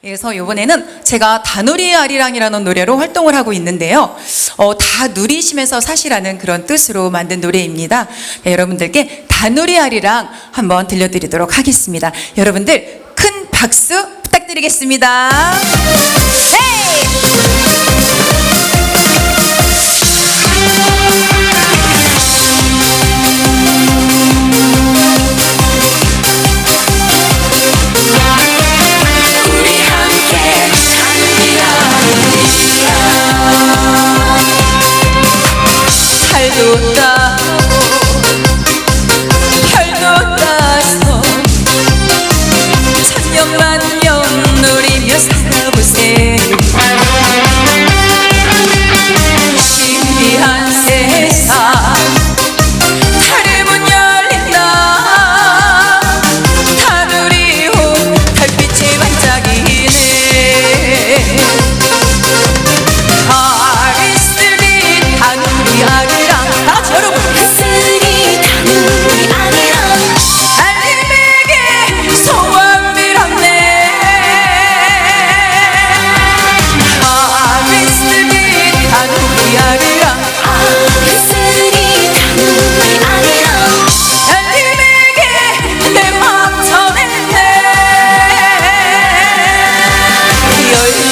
그래서 이번에는 제가 다누리 아리랑이라는 노래로 활동을 하고 있는데요. 어, 다 누리시면서 사시라는 그런 뜻으로 만든 노래입니다. 네, 여러분들께 다누리 아리랑 한번 들려드리도록 하겠습니다. 여러분들 큰 박수 부탁드리겠습니다. 헤이!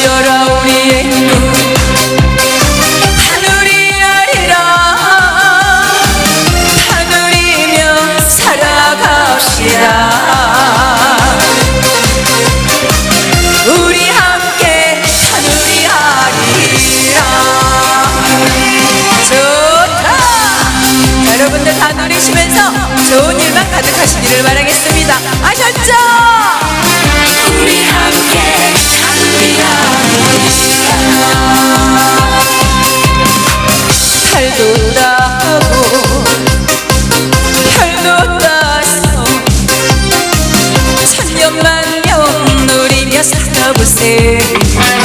열려라 우리의 눈. 하늘이 아리라 하늘이며 살아갑시다. 우리 함께 하늘이 아리라. 좋다. 자, 여러분들 다 누리시면서 좋은 일만 가득하시기를 바라겠습니다. 아셨죠? 우리 함께 누리며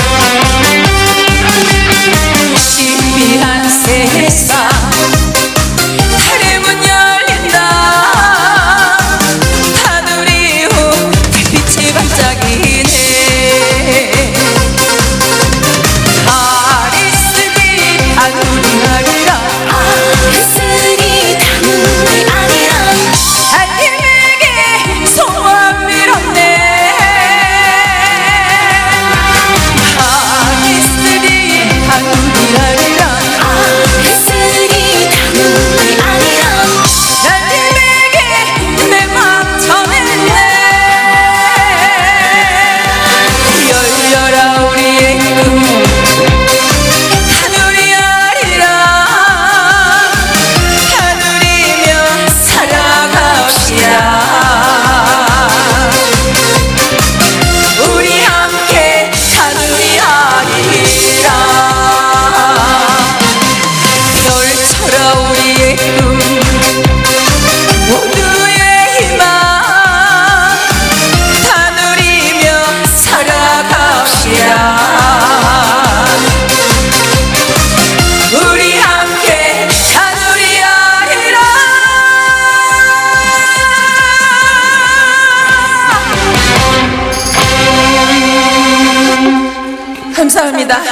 감사합니다.